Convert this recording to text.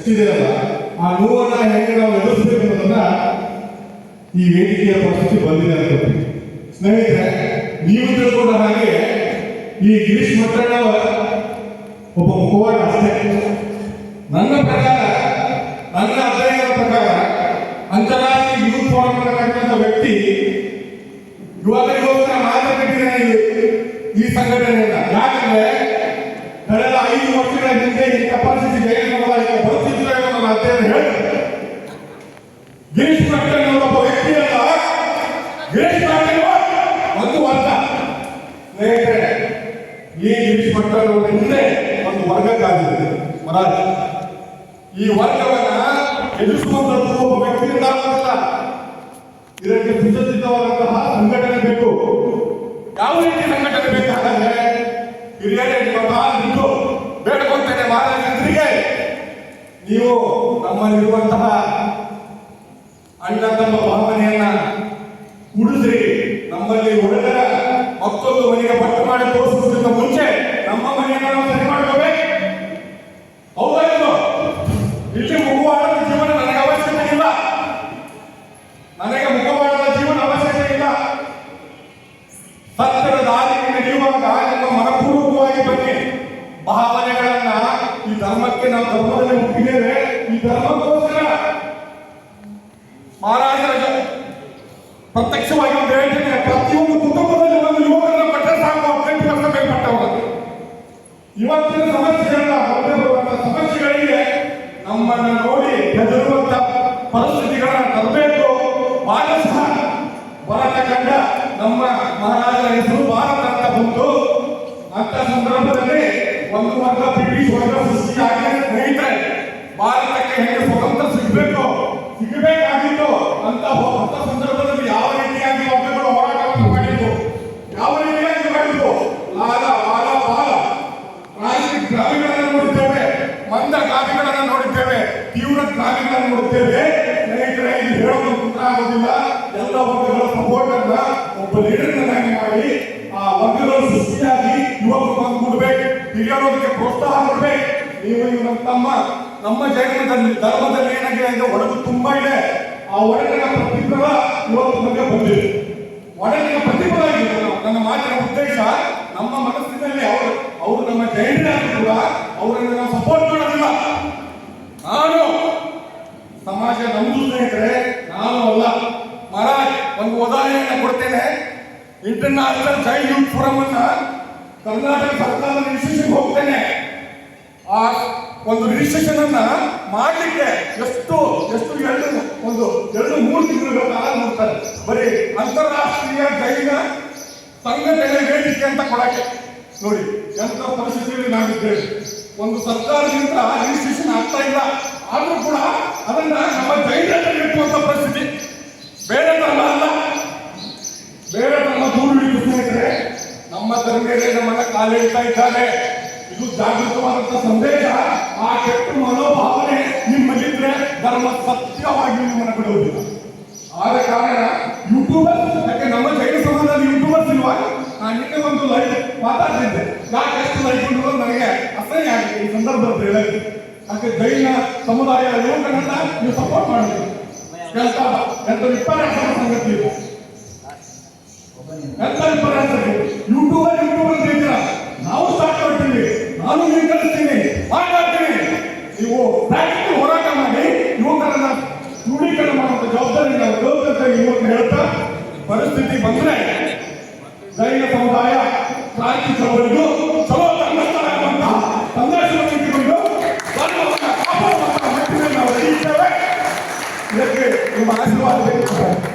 ಎಷ್ಟಿದೆಯಲ್ಲ ಆ ನೋವನ್ನ ಹೇಗೆ ನಾವು ಎದುರಿಸಬೇಕು ಅನ್ನೋದನ್ನ ಈ ವೇದಿಕೆಯ ಪರಿಸ್ಥಿತಿ ಬಂದಿದೆ ಅಂತ ಸ್ನೇಹಿತರೆ, ನೀವು ತಿಳ್ಕೊಂಡ ಹಾಗೆ ಈ ಗಿರೀಶ್ ಮಟ್ಟಣ್ಣ ಒಬ್ಬ ಮುಖವಾಡ ಅಷ್ಟೇ. ನನ್ನ ಪ್ರಕಾರ, ನನ್ನ ಅಧ್ಯಯನದ ಪ್ರಕಾರ, ಅಂತಾರಾಷ್ಟ್ರೀಯ ಯೂತ್ ಫಾರಂ ಅನ್ನತಕ್ಕಂಥ ವ್ಯಕ್ತಿ ಯುವಕರಿಗೋಸ್ಕರ ಮಾತ್ರ ಕಟ್ಟಿದ್ದಾನೆ ಈ- ಈ ಸಂಘಟನೆಯನ್ನ ಯಾಕಂದ್ರೆ ಕಳೆದ ಐದು ವರ್ಷಗಳ ಹಿಂದೆ ಈ ಕಪಾಸಿಟಿ ಎಂಬ ನನ್ನ ಅಧ್ಯಯನ ಹೇಳಿದೆ ಗಿರೀಶ್ ಮಟ್ಟಣ್ಣ ಒಬ್ಬ ವ್ಯಕ್ತಿಯಲ್ಲ ಗಿರೀಶ್ ಮಟ್ಟಣ್ಣ ಒಂದು ವರ್ಗ. ಸ್ನೇಹಿತರೆ, ಈ ಗಿರೀಶ್ ಮಟ್ಟಣ್ಣ ಹಿಂದೆ ಒಂದು ವರ್ಗಕ್ಕಾಗಿದೆ. ಕಾದಿದೆ ಈ ವರ್ಗವನ್ನ ಎದುರಿಸುವಂತದ್ದು ಒಬ್ಬ ವ್ಯಕ್ತಿಯಿಂದ ಆಗುವುದಿಲ್ಲ ನೀವು ನಮ್ಮಲ್ಲಿರುವಂತಹ ಅಣ್ಣ ತಮ್ಮ ಭಾವನೆಯನ್ನ ಉಳಿಸ್ರಿ. ನಮ್ಮಲ್ಲಿ ಒಳಗರ ಮತ್ತೊಂದು ಮನೆಗೆ ಪಟ್ಟು ಮಾಡಿ ತೋರಿಸುವುದಕ್ಕಿಂತ ಮುಂಚೆ ನಮ್ಮ ಮನೆಯನ್ನು ನಾವು ಸರಿ ಮಾಡ್ಕೋಬೇಕು. ಹೌದಾ ಇಲ್ವೋ? ಇಲ್ಲಿ ಮುಖವಾಡದ ಜೀವನ ನನಗೆ ಅವಶ್ಯಕತೆ ಇಲ್ಲ. ನನಗೆ ಮುಖವಾಡದ ಜೀವನ ಅವಶ್ಯಕತೆ ಇಲ್ಲ. ಸತ್ಯದ ದಾರಿಯನ್ನು ನಡೆಯುವಾಗ ನಿಮ್ಮ ಮನಪೂರ್ವಕವಾಗಿ ಬನ್ನಿ. ಭಾವನೆಗಳನ್ನ ಈ ಧರ್ಮಕ್ಕೆ ನಾವು ಧರ್ಮದಲ್ಲಿ ಈ ಧರ್ಮಕ್ಕೋಸ್ಕರ ಮಹಾರಾಜರ ಪ್ರತ್ಯಕ್ಷವಾಗಿ ಒಂದು ಹೇಳ್ತೇನೆ ಪ್ರತಿಯೊಂದು ಕುಟುಂಬದಲ್ಲಿ ಒಂದು ಯುವಕರನ್ನು ಪಟ್ಟರೆ ಸಾಕು. ಹದಿನೆಂಟು ವರ್ಷ ಇವತ್ತಿನ ಸಮಸ್ಯೆಗಳನ್ನ ಮುಂದೆ ಸಮಸ್ಯೆಗಳಿಗೆ ನಮ್ಮನ್ನ ನೋಡಿ ಹೆದರುವಂತ ಪರಿಸ್ಥಿತಿಗಳನ್ನ ತರಬೇಕು. ಸಹ ಭಾರತ ಕಂಡ ನಮ್ಮ ಮಹಾರಾಜರ ಹೆಸರು ಭಾರತ ಅಂತ ಬಂತು. ಅಂತ ಸಂದರ್ಭದಲ್ಲಿ ಒಂದು ವರ್ಗ ಬ್ರಿಟಿಷ್ ವರ್ಗ ಸೃಷ್ಟಿಯಾಗಿ ಮಂದ ನೋಡುತ್ತೇವೆ ತೀವ್ರ ಕ್ರಾಂತಿಗಳನ್ನು ನೋಡುತ್ತೇವೆ ಸ್ನೇಹಿತರೆ ಇದು ಹೇಳೋದು ಗೊತ್ತಾಗೋದಿಲ್ಲ ಎಲ್ಲ ವರ್ಗಗಳ ಸಪೋರ್ಟ್ ಅನ್ನ ಒಬ್ಬ ಲೀಡರ್ನನ್ನಾಗಿ ಮಾಡಿ, ಆ ವರ್ಗಗಳು ಸೃಷ್ಟಿಯಾಗಿ ಯುವಕರು ಬಂದು ಕೂಡಬೇಕು. ಹಿರಿಯರೋದಕ್ಕೆ ಪ್ರೋತ್ಸಾಹ ಕೊಡ್ಬೇಕು. ನೀವು ಇವರು ತಮ್ಮ, ನಮ್ಮ ಜೈನದಲ್ಲಿ ಧರ್ಮದಲ್ಲಿ ಏನಾಗಿದೆ ಅಂದ್ರೆ ಒಡಗು ತುಂಬಾ ಇದೆ. ಆ ಒಡಗಿನ ಪ್ರತಿಫಲ ಇವತ್ತು ನಮಗೆ ಬಂದಿದೆ. ಒಡಗಿನ ಪ್ರತಿಫಲ ನನ್ನ ಮಾತಿನ ಉದ್ದೇಶ, ನಮ್ಮ ಮನಸ್ಸಿನಲ್ಲಿ ಅವರು ಅವರು ನಮ್ಮ ಜೈನ ಕೂಡ, ಅವರನ್ನು ನಾವು ಸಪೋರ್ಟ್ ಮಾಡೋದಿಲ್ಲ ನಾನು ಸಮಾಜ ನಮ್ದು ಸ್ನೇಹಿತರೆ, ನಾನು ಅಲ್ಲ. ಮಹಾರಾಜ್, ಒಂದು ಉದಾಹರಣೆಯನ್ನು ಕೊಡ್ತೇನೆ. ಇಂಟರ್ನ್ಯಾಷನಲ್ ಚೈಲ್ಡ್ ಯೂತ್ ಫೋರಂ ಅನ್ನ ಕರ್ನಾಟಕ ಸರ್ಕಾರದ ರಿಜಿಸ್ಟ್ರೇಷನ್ ಹೋಗ್ತೇನೆ. ಆ ಒಂದು ರಿಜಿಸ್ಟ್ರೇಷನ್ ಅನ್ನ ಮಾಡ್ಲಿಕ್ಕೆ ಎಷ್ಟು ಎಷ್ಟು ಎರಡು, ಒಂದು ಎರಡು ಮೂರು ತಿಂಗಳು ಕಾಲ ನೋಡ್ತಾರೆ ಬರೀ ಅಂತಾರಾಷ್ಟ್ರೀಯ ಜೈನ ಸಂಘಟನೆ ಹೇಳಿಕೆ ಅಂತ ಕೊಡಕ್ಕೆ. ನೋಡಿ, ಎಂತ ಪರಿಸ್ಥಿತಿಯಲ್ಲಿ ನಾವಿದ್ದೇವೆ. ಒಂದು ಸರ್ಕಾರದಿಂದ ರಿಜಿಸ್ಟ್ರೇಷನ್ ಆಗ್ತಾ ಇಲ್ಲ. ಆದರೂ ಕೂಡ ಅದನ್ನ ನಮ್ಮ ಜೈನರಲ್ಲಿ ಇಟ್ಟುವಂತ ಪರಿಸ್ಥಿತಿ. ಬೇರೆ ಧರ್ಮ ಅಲ್ಲ. ಬೇರೆ ನಮ್ಮ ದೂರು ಇಟ್ಟು ಸ್ನೇಹಿತರೆ ನಮ್ಮ ಧರ್ಮೀಯರೇ ನಮ್ಮನ್ನ ಕಾಲಿಡ್ತಾ ಇದ್ದಾರೆ. ಇದು ಜಾಗೃತವಾದಂತ ಸಂದೇಶ. ಆ ಕೆಟ್ಟ ಮನೋಭಾವನೆ ನಿಮ್ಮಲ್ಲಿದ್ರೆ ಧರ್ಮ ಸತ್ಯವಾಗಿ ನಿಮ್ಮನ್ನ ಬಿಡುವುದಿಲ್ಲ ಆದ ಕಾರಣ ಯೂಟ್ಯೂಬರ್ ಯಾಕೆ ನಮ್ಮ ಜೈನ ಸಮಾಜದಲ್ಲಿ ಯೂಟ್ಯೂಬರ್ಸ್ ಇಲ್ವಾ? ನಾನು ನಿನ್ನೆ ಒಂದು ಲೈವ್ ಮಾತಾಡ್ತಿದ್ದೆ. ಯಾಕೆ ಎಷ್ಟು ಲೈವ್ ನನಗೆ ಅಸಹ್ಯ ಆಗಿದೆ ಈ ಸಂದರ್ಭದಲ್ಲಿ ಯಾಕೆ ಜೈನ ಸಮುದಾಯ ಯುವಕರನ್ನ ನೀವು ಸಪೋರ್ಟ್ ಮಾಡಬೇಕು ಕೆಲಸ ಎಂತ ವಿಪರ್ಯಾಸ ಸಂಗತಿ ಇದು? ಎಂತ ವಿಪರ್ಯಾಸ ಯೂಟ್ಯೂಬರ್ ಯೂಟ್ಯೂಬರ್ ಅಂತ ಹೇಳ್ತೀರಾ ನಾವು ಮಾಡ್ತೀವಿ. ನಾನು ನೀವು ಕಲಿಸ್ತೀನಿ ಮಾತಾಡ್ತೀನಿ ನೀವು ಪ್ರಾಕ್ಟಿಕಲ್ ಹೋರಾಟ ಮಾಡಿ, ಯುವಕರನ್ನ ದೃಢೀಕರಣ ಮಾಡುವಂತ ಜವಾಬ್ದಾರಿ ನಾವು ಗೌರವ ಯುವಕರು ಹೇಳ್ತಾ, ಪರಿಸ್ಥಿತಿ ಬಂದ್ರೆ ಜೈನ ಸಮುದಾಯ ಕ್ರಾಂತಿ ಚಳವಳಿಗೂ mais uma vez.